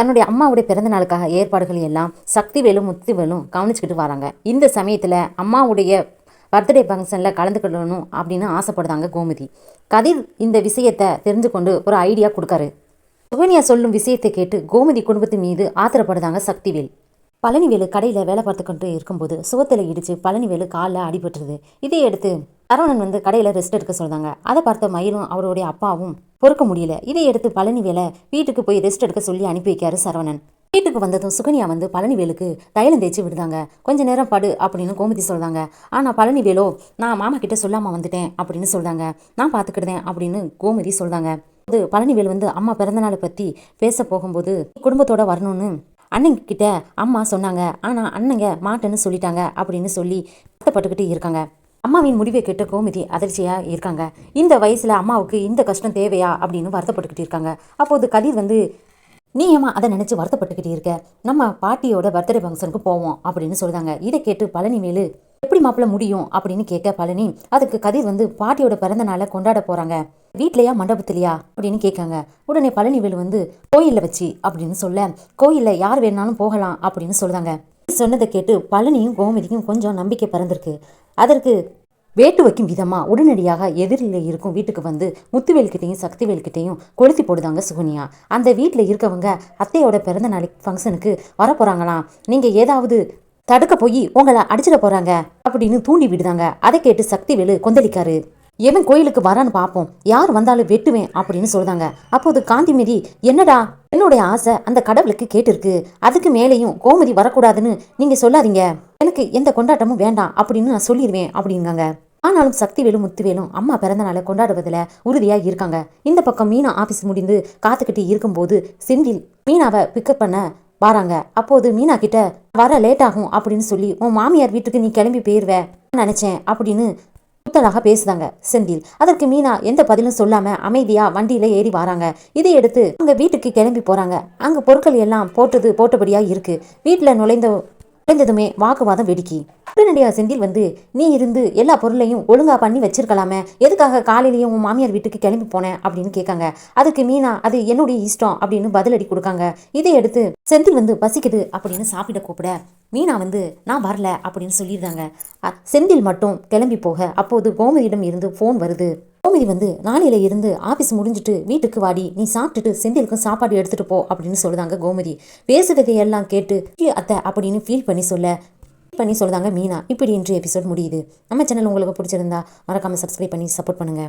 தன்னுடைய அம்மாவுடைய பிறந்த நாளுக்காக ஏற்பாடுகள் எல்லாம் சக்திவேலும் முத்துவேலும் கவனிச்சுக்கிட்டு வராங்க. இந்த சமயத்தில் அம்மாவுடைய பர்த்டே ஃபங்க்ஷனில் கலந்துக்கிடணும் அப்படின்னு ஆசைப்படுதாங்க கோமதி. கதிர் இந்த விஷயத்தை தெரிஞ்சு கொண்டு ஒரு ஐடியா கொடுக்காரு. சுகன்யா சொல்லும் விஷயத்தை கேட்டு கோமதி குடும்பத்தின் மீது ஆத்திரப்படுதாங்க சக்திவேல். பழனிவேலு கடையில் வேலை பார்த்துக்கிட்டு இருக்கும்போது சுவத்தில் இடித்து பழனிவேலு காலில் அடிபட்டுருது. இதை எடுத்து சரவணன் வந்து கடையில் ரெஸ்ட் எடுக்க சொல்கிறாங்க அதை பார்த்த மயிலும் அவருடைய அப்பாவும் பொறுக்க முடியல. இதை எடுத்து பழனிவேலை வீட்டுக்கு போய் ரெஸ்ட் எடுக்க சொல்லி அனுப்பி வைக்காரு சரவணன். வீட்டுக்கு வந்ததும் சுகன்யா வந்து பழனிவேலுக்கு தைலம் தேய்ச்சி விடுதாங்க. கொஞ்ச நேரம் படு அப்படின்னு கோமதி சொல்கிறாங்க ஆனால் பழனிவேலோ நான் மாமா கிட்ட சொல்லாமல் வந்துட்டேன் அப்படின்னு சொல்கிறாங்க நான் பார்த்துக்கிட்டேன் அப்படின்னு கோமதி சொல்கிறாங்க அது பழனிவேல் வந்து அம்மா பிறந்தநாளை பற்றி பேச போகும்போது குடும்பத்தோட வரணும்னு அண்ணங்க கிட்ட அம்மா சொன்னாங்க. ஆனால் அண்ணங்க மாட்டேன்னு சொல்லிட்டாங்க அப்படின்னு சொல்லி வருத்தப்பட்டுக்கிட்டு இருக்காங்க. அம்மாவின் முடிவை கேட்ட கோமதி அதிர்ச்சியாக இருக்காங்க. இந்த வயசில் அம்மாவுக்கு இந்த கஷ்டம் தேவையா அப்படின்னு வருத்தப்பட்டுக்கிட்டு இருக்காங்க. அப்போது கதிர் வந்து நீ ஏமா அதை நினச்சி வருத்தப்பட்டுக்கிட்டு இருக்க? நம்ம பாட்டியோட பர்த்டே ஃபங்க்ஷனுக்கு போவோம் அப்படின்னு சொல்கிறாங்க இதை கேட்டு பழனி மேலு எப்படி மாப்பிள்ள முடியும்? அப்படின்னு கேட்க பழனி அதுக்கு கதிர் வந்து பாட்டியோட பிறந்த நாளை கொண்டாட போறாங்க. வீட்லையா மண்டபத்திலையா? அப்படின்னு கேட்காங்க. உடனே பழனிவேலு வந்து கோயிலில் வச்சு அப்படின்னு சொல்ல கோயிலில் யார் வேணாலும் போகலாம் அப்படின்னு சொல்றாங்க. சொன்னதை கேட்டு பழனியும் கோமதிக்கும் கொஞ்சம் நம்பிக்கை பிறந்திருக்கு. அதற்கு வேட்டு வைக்கும் விதமாக உடனடியாக எதிரில் இருக்கும் வீட்டுக்கு வந்து முத்துவேல்கிட்டையும் சக்திவேல்கிட்டையும் கொளுத்தி போடுதாங்க சுகுனியா. அந்த வீட்டில் இருக்கவங்க அத்தையோட பிறந்த நாளைக்கு ஃபங்க்ஷனுக்கு வரப்போகிறாங்களாம் நீங்கள் ஏதாவது தடுக்க போய் உங்களை அடிச்சிட போகிறாங்க அப்படின்னு தூண்டி விடுதாங்க. அதை கேட்டு சக்திவேலு கொந்தளிக்காரு. எவன் கோயிலுக்கு வரான்னு பார்ப்போம் யார் வந்தாலும் வெட்டுவேன் அப்படின்னு சொல்றாங்க. அப்போது காந்திமதி என்னடா? என்னுடைய ஆசை அந்த கடவுளுக்கு கேட்டிருக்கு. அதுக்கு மேலேயும் கோமதி வரக்கூடாதுன்னு நீங்க சொல்லாதீங்க. எனக்கு எந்த கொண்டாட்டமும் வேண்டாம் அப்படின்னு நான் சொல்லிடுவேன் அப்படிங்காங்க ஆனாலும் சக்திவேலும் முத்துவேலும் அம்மா பிறந்த நாளை கொண்டாடுவதில் உறுதியாக இருக்காங்க. இந்த பக்கம் மீனா ஆஃபீஸ் முடிந்து காத்துக்கிட்டு இருக்கும்போது செந்தில் மீனாவை பிக்கப் பண்ண வராங்க. அப்போது மீனா கிட்ட வர லேட் ஆகும் அப்படின்னு சொல்லி உன் மாமியார் வீட்டுக்கு நீ கிளம்பி போயிருவ நினைச்சேன் அப்படின்னு புத்தலாக பேசுதாங்க செந்தில். அதற்கு மீனா எந்த பதிலும் சொல்லாம அமைதியா வண்டியில ஏறி வராங்க. இதை எடுத்து அங்க வீட்டுக்கு கிளம்பி போறாங்க. அங்க பொருட்கள் எல்லாம் போட்டது போட்டபடியா இருக்கு. வீட்டுல நுழைந்த குறைந்ததுமே வாக்குவாதம் வெடிக்கி. உடனடியாக செந்தில் வந்து நீ இருந்து எல்லா பொருளையும் ஒழுங்கா பண்ணி வச்சிருக்கலாமே. எதுக்காக காலையிலேயும் உன் மாமியார் வீட்டுக்கு கிளம்பி போனேன்? அப்படின்னு கேட்காங்க. அதுக்கு மீனா அது என்னுடைய இஷ்டம் அப்படின்னு பதிலடி கொடுக்காங்க. இதை எடுத்து செந்தில் வந்து பசிக்குது அப்படின்னு சாப்பிட கூப்பிட மீனா வந்து நான் வரல அப்படின்னு சொல்லிடுறாங்க. செந்தில் மட்டும் கிளம்பி போக அப்போது கோமதியிடம் இருந்து ஃபோன் வருது. கோமதி வந்து நாளையில இருந்து ஆபீஸ் முடிஞ்சிட்டு வீட்டுக்கு வாடி நீ சாப்பிட்டுட்டு செந்திலுக்கும் சாப்பாடு எடுத்துட்டு போ அப்படின்னு சொல்லுதாங்க கோமதி. பேசுறதை எல்லாம் கேட்டு அத்தை அப்படின்னு ஃபீல் பண்ணி சொல்ல பண்ணி சொல்லுதாங்க மீனா. இப்படி இன்று எபிசோட் முடியுது. நம்ம சேனல் உங்களுக்கு பிடிச்சிருந்தா மறக்காம சப்ஸ்கிரைப் பண்ணி சப்போர்ட் பண்ணுங்க.